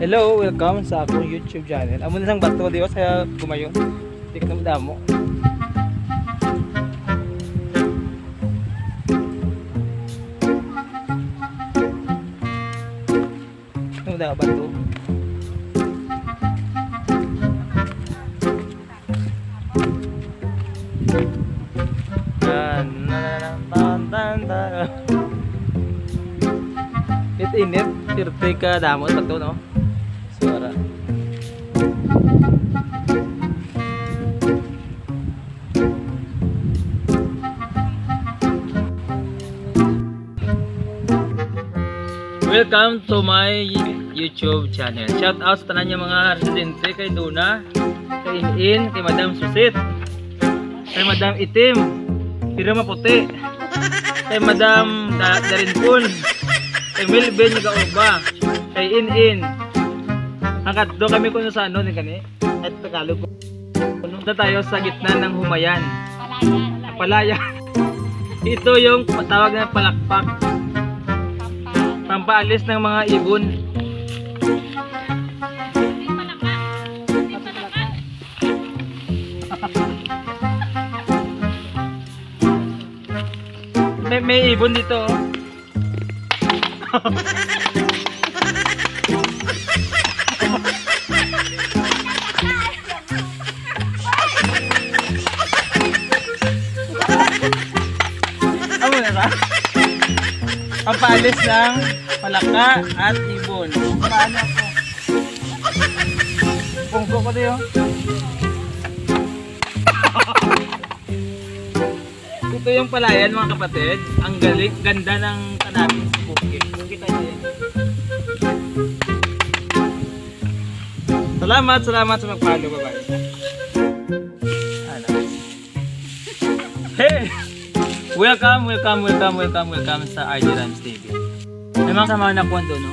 Hello, welcome sa akong YouTube channel. Amo na sang bato di ba sa gumayon. Di ka na damo. Ano daw bato? It init, tirte ka damo bato no. Welcome to my YouTube channel. Shout out sa tanan mga residente kay Duna, kay In, kay Madam Susit, kay Madam Itim, pero maputi, kay Madam da Darinpun, kay Melvin Gauba, kay In In. Hanggat do kami kuno sa ano ni kani, at Tagalog. Punta tayo sa gitna ng humayan. Palaya. Ito yung tawag na palakpak. Pampaalis ng mga ibon. May, may ibon dito. oh. Amo na ba? Pampaalis ng palaka at ibon. Paano ako? Pungko ko tayo. Ito yung palayan mga kapatid. Ang galing, ganda ng tanapin sa bukid. Kita niyo. Salamat, salamat sa mag-follow. Bye-bye. Hey! Welcome, welcome, welcome, welcome, welcome sa RD Rams TV. May mga kasama na kwento, no?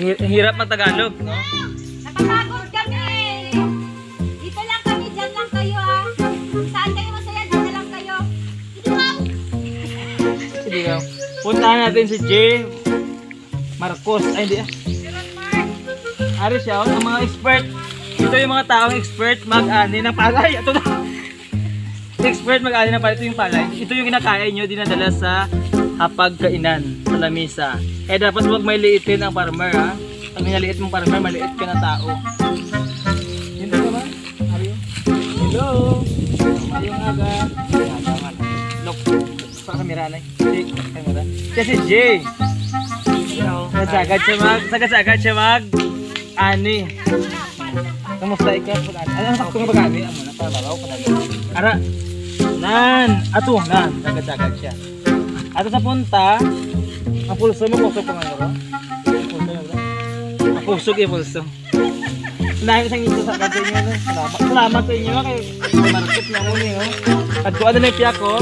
Hi- Hirap ng Tagalog, no? Nakapagod kami! Dito lang kami, dyan lang kayo ah. Kung saan kayo masaya, dyan na lang kayo. Sige, no? Puntahan natin si Jay Marcos. Ay, hindi ah. Ari siya, oh, ang mga expert. Ito yung mga taong expert mag-ani ng palay. Ito na. Expert mag-ani ng palay. Ito yung palay. Ito yung kinakain nyo, dinadala sa hapagkainan, sa lamisa. Eh, dapat huwag may liitin ang farmer, ha? Pag minaliit mong farmer, maliit ka na tao. Yun ba naman? Ari, oh. Hello! Mayong aga. Look, sa kamera na. Jay, kamera. Kasi Jay. Sagad siya mag, sagad-sagad siya mag, ani. Kamusta ikaw? Ano ang sakto nga bagani? Amo na, pababaw ko na. Ara, nan, ato, nan, sagad-sagad siya. Ato sa punta, ang pulso mo, pulso pa nga ba? Pulso nga ba? Ang pulso kay pulso. Dahil sa inyo sa kadto niyo? Salamat, salamat sa inyo, kay market na mo niyo. At kung ano na yung piyak ko,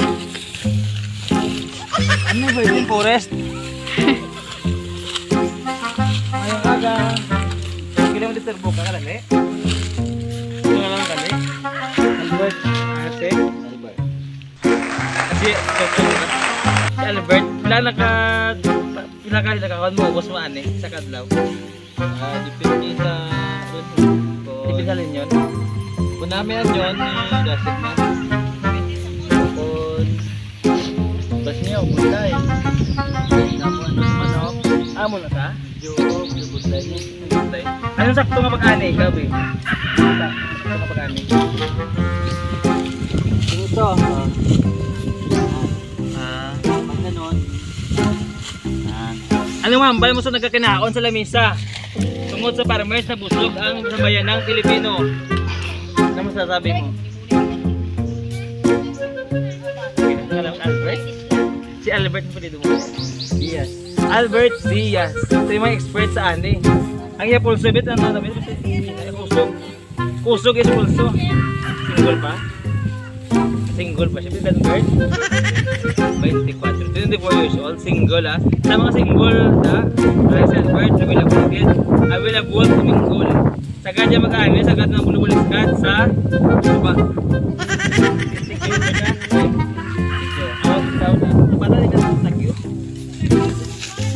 ano ba yung forest? Ayong aga. Dito buka ka lali? Ito Albert, wala naka, wala ka nakakuan mo, ubos mo ani, sa kadlaw. Ah, depende sa Ibighalin yun. Kung namin yan yun, ni Dasig na. Kung bas niya, bulay. Ano sa manok, Amo na ka? yung yung bulay niya. Tay. Anong sakto nga pag-ani, be? Sakto nga pag-ani. Ano mambal mo sa nagkakinaon sa lamisa? Tungod sa farmers na busog ang sambayanang Pilipino. Ano masasabi mo? Albert? Si Albert mo dito mo. yes. Albert Diaz. Ito yung mga expert sa ani. Ang iya pulso bit ang ano bit? Kusog. Kusog is pulso. Single pa? Single pa siya. Bit Albert? 24. 24 years old. Single ah. Sa mga single na, ay si Albert, available din. Available sa mingle. Sagad niya mag-ani, sagad ng bulubuliskat sa lupa. Secure ka na. Padali ka sa secure.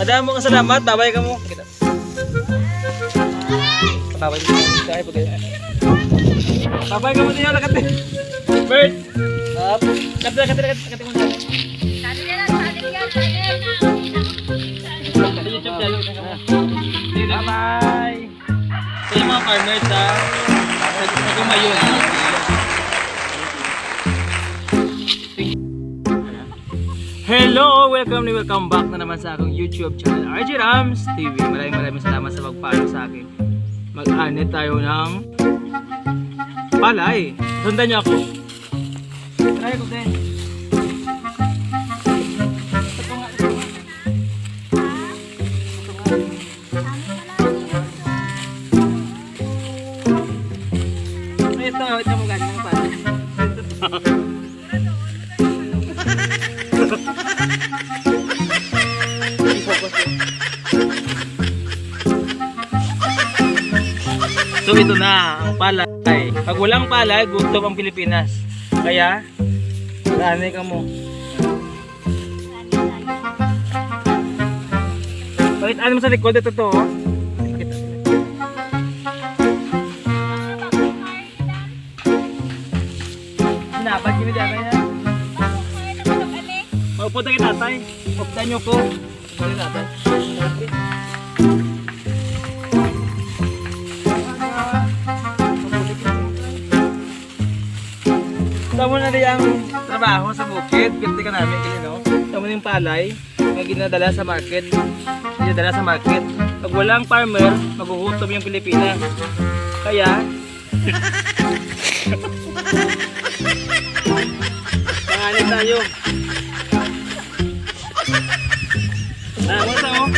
Madami mo salamat, babay ka mo. Kita. Babay mo tayo pag Babay ka muna yung lakat eh. Bird! Up! Kati kati kati Bye-bye! Sa yung mga farmers ha. Sa sa gumayon. Hello! Welcome and welcome back na naman sa akong YouTube channel, RJ Rams TV. Maraming maraming salamat sa pag-follow sa akin. Mag-anit tayo ng palay. Sundan niyo ako. Try ko din. Ito, ito mo ng palay. So ito na, ang palay. Pag walang palay, gutom ang Pilipinas. Kaya, sanay ka mo. Bakit ano mo sa likod? Ito to, oh. Kami dyan kaya. Maupo tayo kay tatay. Updan niyo ko. Sorry tatay. Tamo na rin ang trabaho sa bukid. Ganti ka namin kili no. Tamo na yung palay. Ang ginadala sa market. Ginadala sa market. Pag walang farmer, magugutom yung Pilipinas. Kaya, Pangalan tayo. Ah, sa oh.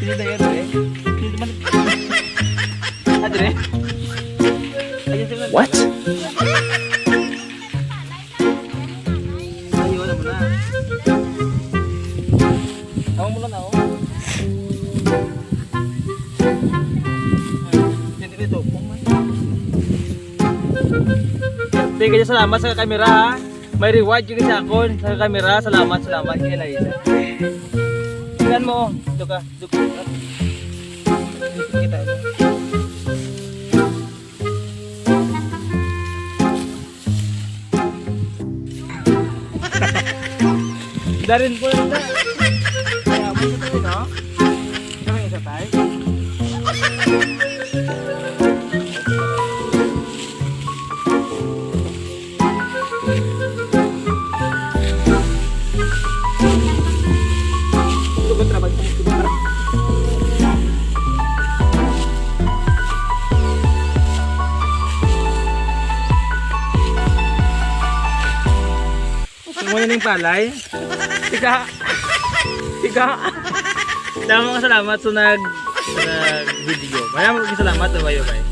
Sino tayo Dre? Sino man? Ah, Dre? Ayun sila. What? Ayun, alam mo na. Ako mo lang ako. Hindi dito. Thank you salamat sa kamera ha. May reward juga sa akon sa kamera. Salamat, salamat kay Liza. Tingnan mo. Ito ka. Ito ka. Dito kita. Darin po na. Mo yung palay. Tika. Tika. Damo nga salamat sa nag nag video. Maraming salamat sa bayo bay.